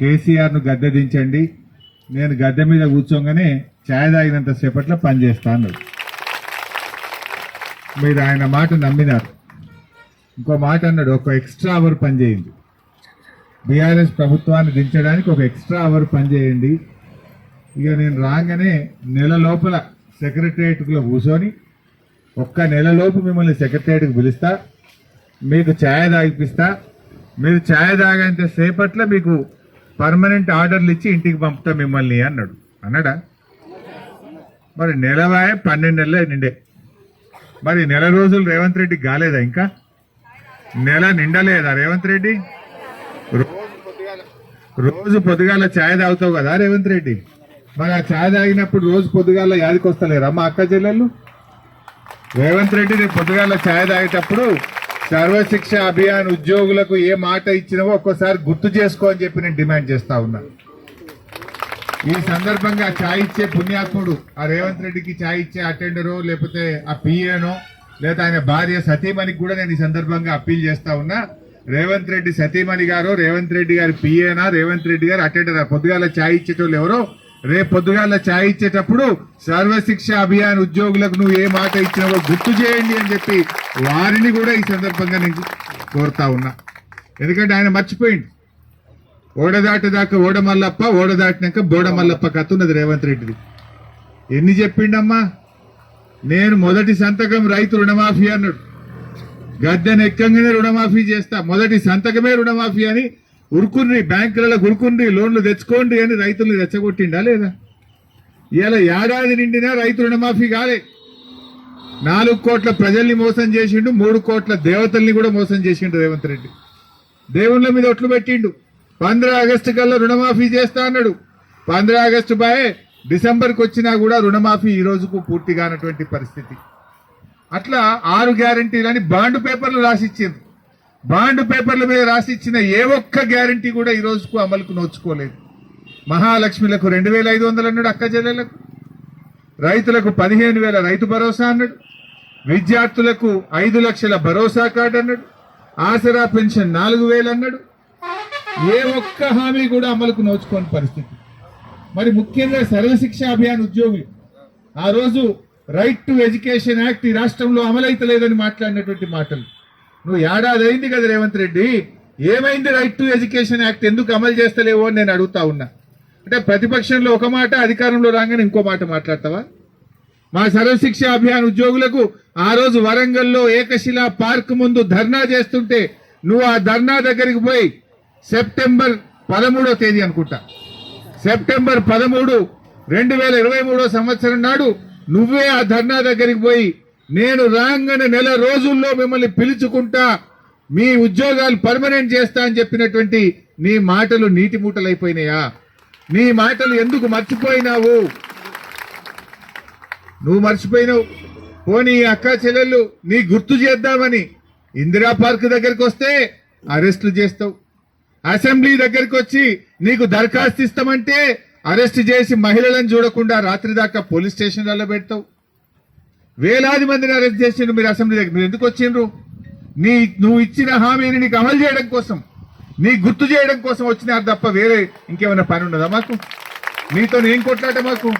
కేసీఆర్ను గద్దె దించండి. నేను గద్దె మీద కూర్చోగానే ఛాయ్ తాగినంత సేపట్లో పనిచేస్తా మీరు ఆయన మాట నమ్మినారు. ఇంకో మాట అన్నాడు ఒక ఎక్స్ట్రా అవర్ పని చేయండి. బీఆర్ఎస్ ప్రభుత్వాన్ని దించడానికి ఒక ఎక్స్ట్రా అవర్ పనిచేయండి ఇక నేను రాగానే నెల లోపల సెక్రటరియట్లో కూర్చొని ఒక్క నెల లోపు మిమ్మల్ని సెక్రటరియట్కి పిలుస్తా మీకు ఛాయ్ తాగిపిస్తా. మీరు ఛాయ్ తాగేంత సేపట్లో మీకు పర్మనెంట్ ఆర్డర్లు ఇచ్చి ఇంటికి పంపుతా మిమ్మల్ని అన్నాడు. అన్నాడా? మరి నెలవాయ పన్నెండు నెలలే నిండే మరి నెల రోజులు రేవంత్ రెడ్డి కాలేదా ఇంకా? నెల నిండలేదా రేవంత్ రెడ్డి? రోజు పొద్దుగాల రోజు పొద్దుగాల ఛాయ్ తాగుతావు కదా రేవంత్ రెడ్డి. మరి ఆ ఛాయ్ తాగినప్పుడు రోజు పొద్దుగాల యాదికి వస్తలేరా మా అక్క చెల్లెళ్ళు? రేవంత్ రెడ్డి రేపు పొద్దుగాల ఛాయ్ తాగేటప్పుడు సర్వశిక్ష అభియాన్ ఉద్యోగులకు ఏ మాట ఇచ్చినవో ఒక్కోసారి గుర్తు చేసుకో అని చెప్పి నేను డిమాండ్ చేస్తా ఉన్నా. ఈ సందర్భంగా ఛాయ్ ఇచ్చే పుణ్యాత్ముడు ఆ రేవంత్ రెడ్డికి ఛాయ్ ఇచ్చే అటెండరో లేకపోతే ఆ పిఏనో లేదా ఆయన భార్య సతీమణికి కూడా నేను ఈ సందర్భంగా అప్పీల్ చేస్తా ఉన్నా. రేవంత్ రెడ్డి సతీమణి గారు రేవంత్ రెడ్డి గారి పిఏనా రేవంత్ రెడ్డి గారు అటెండర్? పొద్దుగాల ఛాయ్ ఇచ్చేటోళ్ళు ఎవరో రేపు పొద్దుగాల ఛాయ్ ఇచ్చేటప్పుడు సర్వశిక్ష అభియాన్ ఉద్యోగులకు నువ్వు ఏ మాట ఇచ్చినావో గుర్తు చేయండి అని చెప్పి వారిని కూడా ఈ సందర్భంగా నేను కోరుతా ఉన్నా. ఎందుకంటే ఆయన మర్చిపోయింది ఓడదాటదాకా ఓడమల్లప్ప ఓడదాటినాక బోడమల్లప్ప కత్తున్నది రేవంత్ రెడ్డిది. ఎన్ని చెప్పిండమ్మా? నేను మొదటి సంతకం రైతు రుణమాఫీ అన్నాడు. గద్దెనెక్కంగానే రుణమాఫీ చేస్తా. మొదటి సంతకమే రుణమాఫీ అని ఉరుకుని బ్యాంకులలో ఉరుకుని లోన్లు తెచ్చుకోండి అని రైతుల్ని రెచ్చగొట్టిండా లేదా? ఇలా ఏడాది నిండినా రైతు రుణమాఫీ కాలే. నాలుగు కోట్ల ప్రజల్ని మోసం చేసిండు మూడు కోట్ల దేవతల్ని కూడా మోసం చేసిండు రేవంత్ రెడ్డి. దేవుళ్ళ మీద ఒట్లు పెట్టిండు. పంద్రా ఆగస్టు కల్లా రుణమాఫీ చేస్తా అన్నాడు. పంద్రా ఆగస్టు బాయే డిసెంబర్కి వచ్చినా కూడా రుణమాఫీ ఈ రోజుకు పూర్తిగానటువంటి పరిస్థితి. అట్లా ఆరు గ్యారంటీలని బాండ్ పేపర్లు రాసిచ్చింది బాండ్ పేపర్ల మీద రాసిచ్చిన ఏ ఒక్క గ్యారంటీ కూడా ఈ రోజుకు అమలుకు నోచుకోలేదు. మహాలక్ష్మిలకు రెండు వేల ఐదు వందలు అన్నాడు అక్క చెల్లెలకు రైతులకు పదిహేను వేల రైతు భరోసా అన్నాడు. విద్యార్థులకు ఐదు లక్షల భరోసా కార్డు అన్నాడు. ఆసరా పెన్షన్ నాలుగు వేలు అన్నాడు. ఏ ఒక్క హామీ కూడా అమలుకు నోచుకోని పరిస్థితి. మరి ముఖ్యంగా సర్వశిక్ష అభియాన్ ఉద్యోగులు ఆ రోజు రైట్ టు ఎడ్యుకేషన్ యాక్ట్ ఈ రాష్ట్రంలో అమలైతలేదని మాట్లాడినటువంటి మాటలు. నువ్వు ఏడాది అయింది కదా రేవంత్ రెడ్డి. ఏమైంది రైట్ టు ఎడ్యుకేషన్ యాక్ట్ ఎందుకు అమలు చేస్తలేవో అని నేను అడుగుతా ఉన్నా. అంటే ప్రతిపక్షంలో ఒక మాట అధికారంలో రాగానే ఇంకో మాట మాట్లాడతావా? మా సర్వశిక్ష అభియాన్ ఉద్యోగులకు ఆ రోజు వరంగల్లో ఏకశిలా పార్క్ ముందు ధర్నా చేస్తుంటే నువ్వు ఆ ధర్నా దగ్గరికి పోయి సెప్టెంబర్ పదమూడో తేదీ అనుకుంటా. సెప్టెంబర్ పదమూడు రెండు వేల ఇరవై మూడో సంవత్సరం నాడు నువ్వే ఆ ధర్నా దగ్గరికి పోయి నేను రాగానే నెల రోజుల్లో మిమ్మల్ని పిలుచుకుంటా మీ ఉద్యోగాలు పర్మనెంట్ చేస్తా అని చెప్పినటువంటి నీ మాటలు నీటి మూటలైపోయినాయా నీ మాటలు ఎందుకు మర్చిపోయినావు? నువ్వు మర్చిపోయినావు. పోనీ అక్క చెల్లెళ్ళు నీ గుర్తు చేద్దామని ఇందిరా పార్క్ దగ్గరికి వస్తే అరెస్టులు చేస్తావు. అసెంబ్లీ దగ్గరికి వచ్చి నీకు దరఖాస్తు ఇస్తామంటే అరెస్ట్ చేసి మహిళలను చూడకుండా రాత్రి దాకా పోలీస్ స్టేషన్లలో పెడతావు. వేలాది మందిని అరెస్ట్ చేసిండ్రు మీరు అసెంబ్లీ దగ్గర. మీరు ఎందుకు వచ్చిండ్రు? నీ నువ్వు ఇచ్చిన హామీని నీకు అమలు చేయడం కోసం నీ గుర్తు చేయడం కోసం వచ్చినారు తప్ప వేరే ఇంకేమైనా పని ఉన్నదా మాకు? నీతో ఏం కొట్లాట మాకు?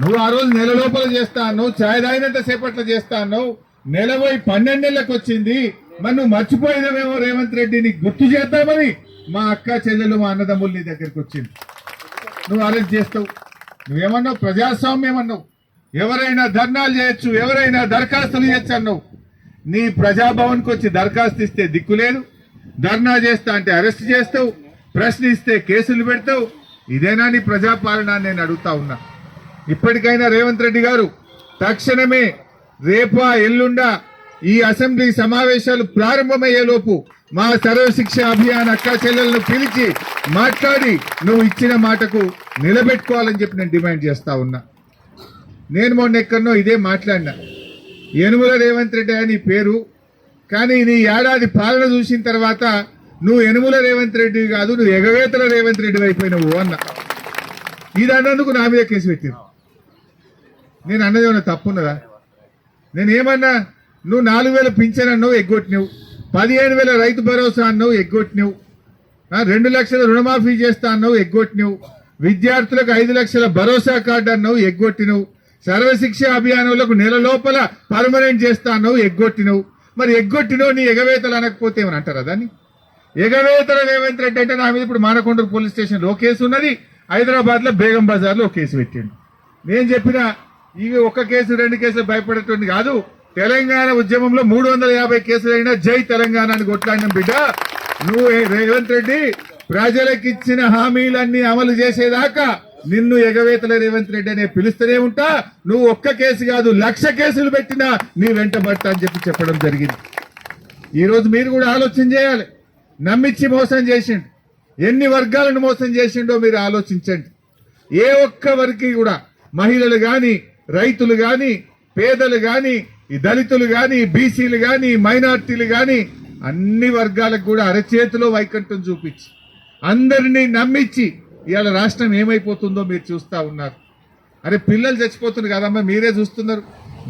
నువ్వు ఆ రోజు నెల లోపల చేస్తా అన్నావు ఛాయ్ తాగినంత సేపట్లో చేస్తా అన్నావు. నెల పోయి పన్నెండు వచ్చింది. మరి నువ్వు మర్చిపోయినవేమో రేవంత్ రెడ్డి నీకు గుర్తు చేద్దామని మా అక్క చెల్లెలు మా అన్నదమ్ములు నీ దగ్గరికి వచ్చింది నువ్వు అరెస్ట్ చేస్తావు. నువ్వేమన్నావు? ప్రజాస్వామ్యం అన్నావు. ఎవరైనా ధర్నాలు చేయొచ్చు ఎవరైనా దరఖాస్తులు చేయొచ్చు అన్నావు. నీ ప్రజాభవన్కి వచ్చి దరఖాస్తు ఇస్తే దిక్కు లేదు. ధర్నా చేస్తా అంటే అరెస్ట్ చేస్తావు ప్రశ్నిస్తే కేసులు పెడతావు. ఇదేనా నీ ప్రజాపాలన నేను అడుగుతా ఉన్నా. ఇప్పటికైనా రేవంత్ రెడ్డి గారు తక్షణమే రేపా ఎల్లుండా ఈ అసెంబ్లీ సమావేశాలు ప్రారంభమయ్యేలోపు మా సర్వశిక్ష అభియాన్ అక్క చెల్లెలను పిలిచి మాట్లాడి నువ్వు ఇచ్చిన మాటకు నిలబెట్టుకోవాలని చెప్పి నేను డిమాండ్ చేస్తా ఉన్నా. నేను మొన్న ఎక్కడనో ఇదే మాట్లాడినా. యనుమల రేవంత్ రెడ్డి అని పేరు కానీ నీ ఏడాది పాలన చూసిన తర్వాత నువ్వు యనుమల రేవంత్ రెడ్డి కాదు నువ్వు ఎగవేతల రేవంత్ రెడ్డి అయిపోయినావు అన్న. ఇది అన్నందుకు నా మీద కేసు పెట్టింది నేను అన్నది ఏమన్నా తప్పున్నదా? నేను ఏమన్నా నువ్వు నాలుగు వేల పింఛన్ అన్నావు ఎగ్గొట్టినావు. పదిహేను వేల రైతు భరోసా అన్నావు ఎగ్గొట్టినావు. రెండు లక్షల రుణమాఫీ చేస్తా అన్నావు ఎగ్గొట్టినావు. విద్యార్థులకు ఐదు లక్షల భరోసా కార్డు అన్నావు ఎగ్గొట్టినవు. సర్వశిక్ష అభియానులకు నెల లోపల పర్మనెంట్ చేస్తా అన్నావు ఎగ్గొట్టినవు. మరి ఎగ్గొట్టినవు నీ ఎగవేతలు అనకపోతే ఏమని అంటారా దాన్ని? ఎగవేతల రేవంత్ రెడ్డి అంటే నా మీద ఇప్పుడు మానకొండూరు పోలీస్ స్టేషన్లో కేసు ఉన్నది హైదరాబాద్లో బేగం బజార్లో కేసు పెట్టిండు. నేను చెప్పిన ఇవి ఒక కేసు రెండు కేసులు భయపడేటువంటి కాదు తెలంగాణ ఉద్యమంలో మూడు వందల యాభై కేసులు అయినా జై తెలంగాణ అని కొట్లాడిన బిడ్డ. నువ్వు రేవంత్ రెడ్డి ప్రజలకు ఇచ్చిన హామీలన్నీ అమలు చేసేదాకా నిన్ను ఎగవేతల రేవంత్ రెడ్డి అనే పిలుస్తూనే ఉంటా. నువ్వు ఒక్క కేసు కాదు లక్ష కేసులు పెట్టినా నీ వెంట పడతా అని చెప్పి చెప్పడం జరిగింది. ఈరోజు మీరు కూడా ఆలోచన చేయాలి. నమ్మిచ్చి మోసం చేసిండు. ఎన్ని వర్గాలను మోసం చేసిండో మీరు ఆలోచించండి. ఏ ఒక్క వరకు కూడా మహిళలు కానీ రైతులు కానీ పేదలు కానీ ఈ దళితులు కానీ బీసీలు కానీ మైనార్టీలు కానీ అన్ని వర్గాలకు కూడా అరచేతిలో వైకంఠం చూపించి అందరినీ నమ్మించి ఇవాళ రాష్ట్రం ఏమైపోతుందో మీరు చూస్తా ఉన్నారు. అరే పిల్లలు చచ్చిపోతున్నారు కదమ్మా మీరే చూస్తున్నారు.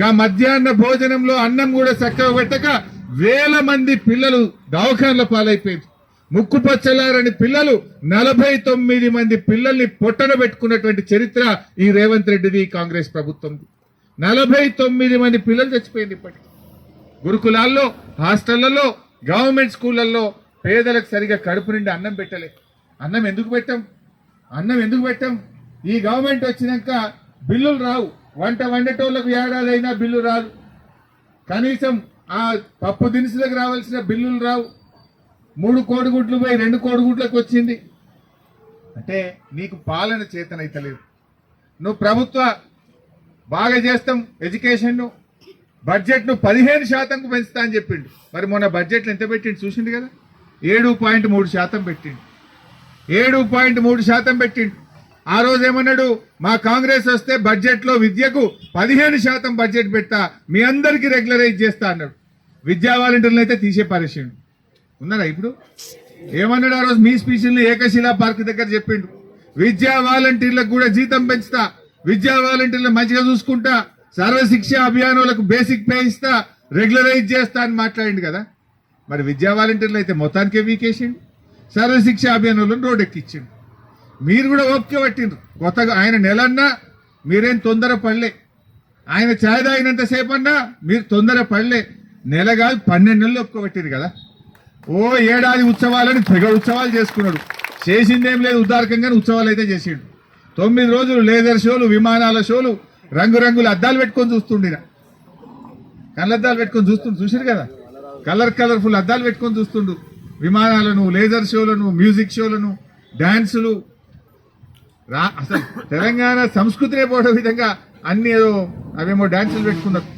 గా మధ్యాహ్న భోజనంలో అన్నం కూడా చక్కగా పెట్టక వేల మంది పిల్లలు దవాఖాన్ల పాలైపోయింది. ముక్కు పచ్చలారని పిల్లలు నలభై తొమ్మిది మంది పిల్లల్ని పొట్టన పెట్టుకున్నటువంటి చరిత్ర ఈ రేవంత్ రెడ్డిది కాంగ్రెస్ ప్రభుత్వంది. నలభై తొమ్మిది మంది పిల్లలు చచ్చిపోయింది ఇప్పటికి. గురుకులాల్లో హాస్టళ్ళలో గవర్నమెంట్ స్కూళ్ళల్లో పేదలకు సరిగా కడుపు నిండి అన్నం పెట్టలే. అన్నం ఎందుకు పెట్టాం? అన్నం ఎందుకు పెట్టాం? ఈ గవర్నమెంట్ వచ్చినాక బిల్లులు రావు. వంట వండేటోళ్ళకు ఏడాదైనా బిల్లు రాదు. కనీసం ఆ పప్పు దినుసులకు రావాల్సిన బిల్లులు రావు. మూడు కోడిగుడ్లు పోయి రెండు కోడిగుడ్లకు వచ్చింది. అంటే నీకు పాలన చేతనైతలేదు నువ్వు ప్రభుత్వ బాగా చేస్తాం ఎడ్యుకేషన్ను. బడ్జెట్ను పదిహేను శాతంకు పెంచుతా అని చెప్పిండు. మరి మొన్న బడ్జెట్లు ఎంత పెట్టిండు చూసిండు కదా? ఏడు పాయింట్ మూడు శాతం పెట్టిండు. ఏడు పాయింట్ మూడు శాతం పెట్టిండు. ఆ రోజు ఏమన్నాడు? మా కాంగ్రెస్ వస్తే బడ్జెట్లో విద్యకు పదిహేను శాతం బడ్జెట్ పెడతా మీ అందరికీ రెగ్యులరైజ్ చేస్తా అన్నాడు. విద్యా వాలంటీర్లు అయితే తీసే పారేసిండు ఉన్నారా ఇప్పుడు? ఏమన్నాడు ఆ రోజు? మీ స్పీచ్ని ఏకశిలా పార్క్ దగ్గర చెప్పిండు. విద్యా వాలంటీర్లకు కూడా జీతం పెంచుతా విద్యా వాలంటీర్లు మంచిగా చూసుకుంటా సర్వశిక్ష అభియానులకు బేసిక్ పే ఇస్తా రెగ్యులరైజ్ చేస్తా అని మాట్లాడిండు కదా. మరి విద్యా వాలంటీర్లు అయితే మొత్తానికే వీకేసిండు. సర్వశిక్ష అభియానులను రోడ్ ఎక్కించిండు మీరు కూడా ఓపిక పట్టిండ్రు. కొత్తగా ఆయన నెలన్నా మీరేం తొందర పడలే. ఆయన ఛాయ్ తాగినంత అన్నా మీరు తొందర పడలే. నెల కాదు పన్నెండు నెలలు ఒప్పుకోబట్టిరు కదా. ఓ ఏడాది ఉత్సవాలని తెగ ఉత్సవాలు చేసుకున్నాడు. చేసిందేం లేదు ఉదారకంగానే ఉత్సవాలు అయితే చేసిండు. తొమ్మిది రోజులు లేజర్ షోలు విమానాల షోలు రంగురంగుల అద్దాలు పెట్టుకొని చూస్తుండిన కళ్ళద్దాలు పెట్టుకొని చూస్తుండు చూసారు కదా? కలర్ కలర్ఫుల్ అద్దాలు పెట్టుకొని చూస్తుండు. విమానాలను లేజర్ షోలను మ్యూజిక్ షోలను డాన్సులు రా అసలు తెలంగాణ సంస్కృతినే పోవడం విధంగా అన్ని ఏదో అవేమో డాన్సులు పెట్టుకున్నారు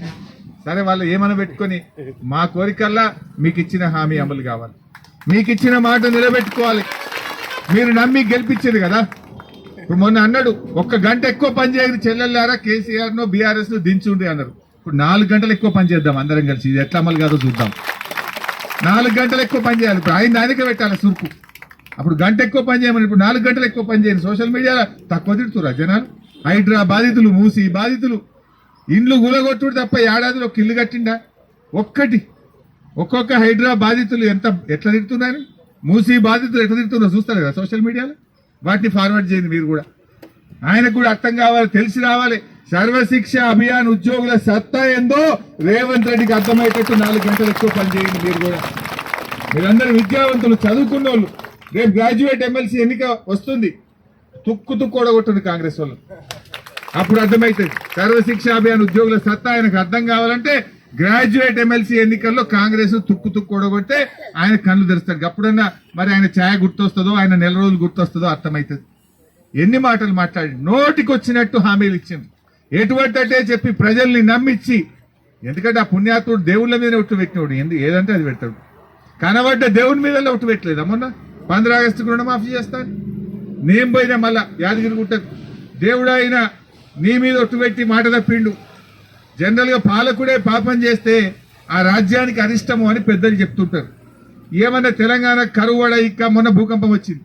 సరే వాళ్ళు ఏమైనా పెట్టుకొని మా కోరికల్లా మీకు ఇచ్చిన హామీ అమలు కావాలి. మీకు ఇచ్చిన మాట నిలబెట్టుకోవాలి. మీరు నమ్మి గెలిపించింది కదా? ఇప్పుడు మొన్న అన్నాడు ఒక్క గంట ఎక్కువ పని చేయని చెల్లెళ్ళారా కేసీఆర్ నో బీఆర్ఎస్ను దించుండే అన్నారు. ఇప్పుడు నాలుగు గంటలు ఎక్కువ పని చేద్దాం అందరం కలిసి. ఇది ఎట్లా అమలు కాదో చూద్దాం. నాలుగు గంటలు ఎక్కువ పని చేయాలి. ఇప్పుడు ఆయన దానికే పెట్టాలి సురుకు. అప్పుడు గంట ఎక్కువ పని చేయమని ఇప్పుడు నాలుగు గంటలు ఎక్కువ పని చేయాలి సోషల్ మీడియాలో తక్కువ తిడుతురా జనాలు. హైడ్రా బాధితులు మూసి బాధితులు. ఇండ్లు గులగొట్టుడు తప్ప ఏడాదిలో ఒక ఇల్లు కట్టిండా? ఒక్కటి. ఒక్కొక్క హైడ్రా బాధితులు ఎంత ఎట్లా తిడుతున్నారు? మూసి బాధితులు ఎట్లా తిడుతున్నారు చూస్తారు కదా సోషల్ మీడియాలో? వాటిని ఫార్వర్డ్ చేయండి మీరు కూడా. ఆయనకు కూడా అర్థం కావాలి తెలిసి రావాలి. సర్వశిక్ష అభియాన్ ఉద్యోగుల సత్తా ఏందో రేవంత్ రెడ్డికి అర్థమయ్యేటట్టు నాలుగు గంటలు ఎక్కువ పని చేయండి మీరు కూడా. మీరందరూ విద్యావంతులు చదువుకున్న వాళ్ళు రేపు గ్రాడ్యుయేట్ ఎమ్మెల్సీ ఎన్నిక వస్తుంది. తుక్కు తుక్కు కాంగ్రెస్ వాళ్ళు. అప్పుడు అర్థమవుతుంది. సర్వశిక్ష అభియాన్ ఉద్యోగుల సత్తా ఆయనకు అర్థం కావాలంటే గ్రాడ్యుయేట్ ఎమ్మెల్సీ ఎన్నికల్లో కాంగ్రెస్ తుక్కు తుక్కు ఓడగొడితే ఆయన కళ్ళు తెరుస్తాడు అప్పుడన్నా మరి ఆయన ఛాయ గుర్తొస్తుందో ఆయన నెల రోజులు గుర్తొస్తుందో అర్థమవుతుంది. ఎన్ని మాటలు మాట్లాడి నోటికి వచ్చినట్టు హామీలు ఇచ్చింది. ఎటువంటి అంటే చెప్పి ప్రజల్ని నమ్మించి ఎందుకంటే ఆ పుణ్యాత్ముడు దేవుళ్ళ మీద ఒట్టు పెట్టినోడు ఎందు ఏదంటే అది పెడతాడు. కనబడ్డ దేవుని మీద ఒట్టు పెట్టలేదు. మొన్న పంద్రా ఆగస్టు రుణమాఫీ చేస్తాను. నేను పోయినా మళ్ళా యాదగిరి గుట్ట దేవుడు అయినా నీ మీద ఒట్టు పెట్టి మాట తప్పిండు. జనరల్గా పాలకుడే పాపం చేస్తే ఆ రాజ్యానికి అరిష్టము అని పెద్దలు చెప్తుంటారు. ఏమన్నా తెలంగాణ కరువడ ఇక్క మొన్న భూకంపం వచ్చింది.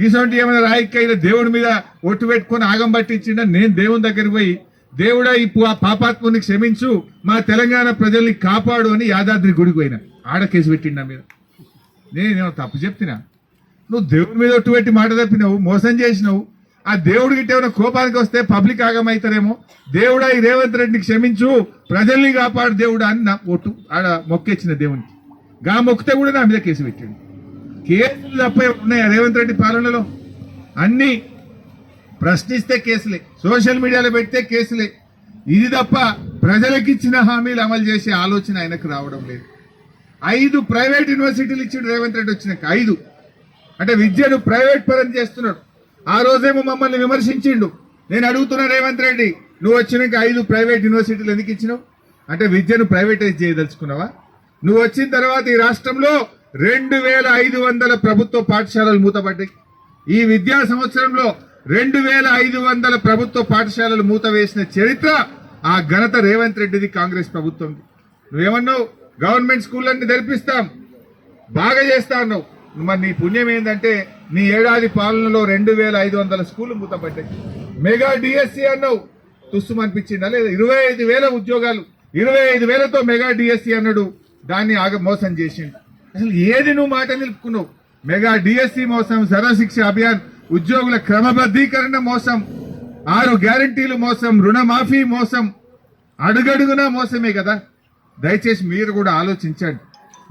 గీసంటి ఏమైనా రాయిక్కైన దేవుడి మీద ఒట్టు పెట్టుకొని ఆగం పట్టించిండ? నేను దేవుని దగ్గరికి పోయి దేవుడా ఇప్పుడు ఆ పాపాత్ముని క్షమించు మా తెలంగాణ ప్రజల్ని కాపాడు అని యాదాద్రి గుడికి పోయినా. ఆడ కేసు పెట్టిండు మీద. నేనేమో తప్పు చెప్తున్నా నువ్వు దేవుడి మీద ఒట్టు పెట్టి మాట తప్పినావు మోసం చేసినావు. ఆ దేవుడికి ఏమైనా కోపానికి వస్తే పబ్లిక్ ఆగమవుతారేమో దేవుడా ఈ రేవంత్ రెడ్డిని క్షమించు ప్రజల్ని కాపాడు దేవుడా అని నా ఒట్టు ఆడ మొక్కేసిన దేవునికి. గా మొక్కితే కూడా నా మీద కేసు పెట్టిండు. కేసులు తప్ప ఉన్నాయా? రేవంత్ రెడ్డి పాలనలో? అన్ని ప్రశ్నిస్తే కేసులే. సోషల్ మీడియాలో పెడితే కేసులే. ఇది తప్ప ప్రజలకు ఇచ్చిన హామీలు అమలు చేసే ఆలోచన ఆయనకు రావడం లేదు. ఐదు ప్రైవేట్ యూనివర్సిటీలు ఇచ్చిండు రేవంత్ రెడ్డి వచ్చినాక. ఐదు. అంటే విద్యను ప్రైవేట్ పరం చేస్తున్నాడు. ఆ రోజేమో మమ్మల్ని విమర్శించిండు. నేను అడుగుతున్నా రేవంత్ రెడ్డి నువ్వు వచ్చినాక ఐదు ప్రైవేట్ యూనివర్సిటీలు ఎందుకు ఇచ్చినావు? అంటే విద్యను ప్రైవేటైజ్ చేయదలుచుకున్నావా? నువ్వు వచ్చిన తర్వాత ఈ రాష్ట్రంలో రెండు వేల ఐదు వందల ప్రభుత్వ పాఠశాలలు మూతపడ్డాయి. ఈ విద్యా సంవత్సరంలో రెండు వేల ఐదు వందల ప్రభుత్వ పాఠశాలలు మూత వేసిన చరిత్ర ఆ ఘనత రేవంత్ రెడ్డిది కాంగ్రెస్ ప్రభుత్వం నువ్వేమన్నావు? గవర్నమెంట్ స్కూళ్ళన్ని తెరిపిస్తాం బాగా చేస్తా అన్నావు. మరి నీ పుణ్యం ఏంటంటే నీ ఏడాది పాలనలో రెండు వేల ఐదు వందల స్కూళ్ళు మూతపడ్డాయి. మెగా డిఎస్సి అన్నావు. తుస్సు అనిపించిందా లేదా? ఇరవై ఐదు వేల ఉద్యోగాలు ఇరవై ఐదు వేలతో మెగా డిఎస్సి అన్నాడు. దాన్ని ఆగ మోసం చేసిండు. అసలు ఏది నువ్వు మాట నిలుపుకున్నావు? మెగా డిఎస్సి మోసం సర్వశిక్ష అభియాన్ ఉద్యోగుల క్రమబద్ధీకరణ మోసం ఆరు గ్యారంటీలు మోసం రుణమాఫీ మోసం అడుగడుగునా మోసమే కదా? దయచేసి మీరు కూడా ఆలోచించండి.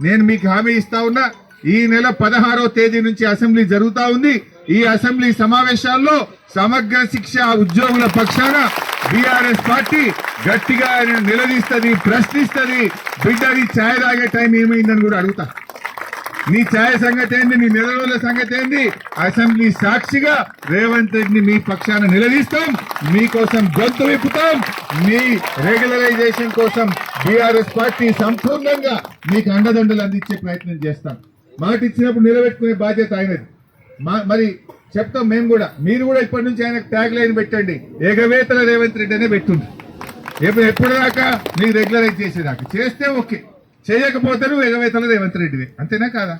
నేను మీకు హామీ ఇస్తా ఉన్నా ఈ నెల పదహారో తేదీ నుంచి అసెంబ్లీ జరుగుతా ఉంది. ఈ అసెంబ్లీ సమావేశాల్లో సమగ్ర శిక్ష ఉద్యోగుల పక్షాన బీఆర్ఎస్ పార్టీ గట్టిగా నిలదీస్తుంది ప్రశ్నిస్తుంది. బిడ్డది ఛాయ్ తాగే టైం ఏమైందని కూడా అడుగుతా. నీ ఛాయ సంగతి ఏంది? నీ నిలవల సంగతి ఏంది? అసెంబ్లీ సాక్షిగా రేవంత్ రెడ్డిని మీ పక్షాన నిలదీస్తాం. మీకోసం గొంతు విప్పుతాం. మీ రెగ్యులరైజేషన్ కోసం బీఆర్ఎస్ పార్టీ సంపూర్ణంగా మీకు అండదండలు అందించే ప్రయత్నం చేస్తాం. మాట ఇచ్చినప్పుడు నిలబెట్టుకునే బాధ్యత ఆయనది. మా మరి చెప్తాం మేము కూడా. మీరు కూడా ఇప్పటి నుంచి ఆయనకు ట్యాగ్ లైన్ పెట్టండి. ఏకవేతల రేవంత్ రెడ్డి అనే పెట్టుంది ఎప్పుడు ఎప్పుడు దాకా? నీకు రెగ్యులరైజ్ చేసేదాకా. చేస్తే ఓకే. చేయకపోతే నువ్వు ఎగవేతలు రేవంత్ రెడ్డివి. అంతేనా కాదా?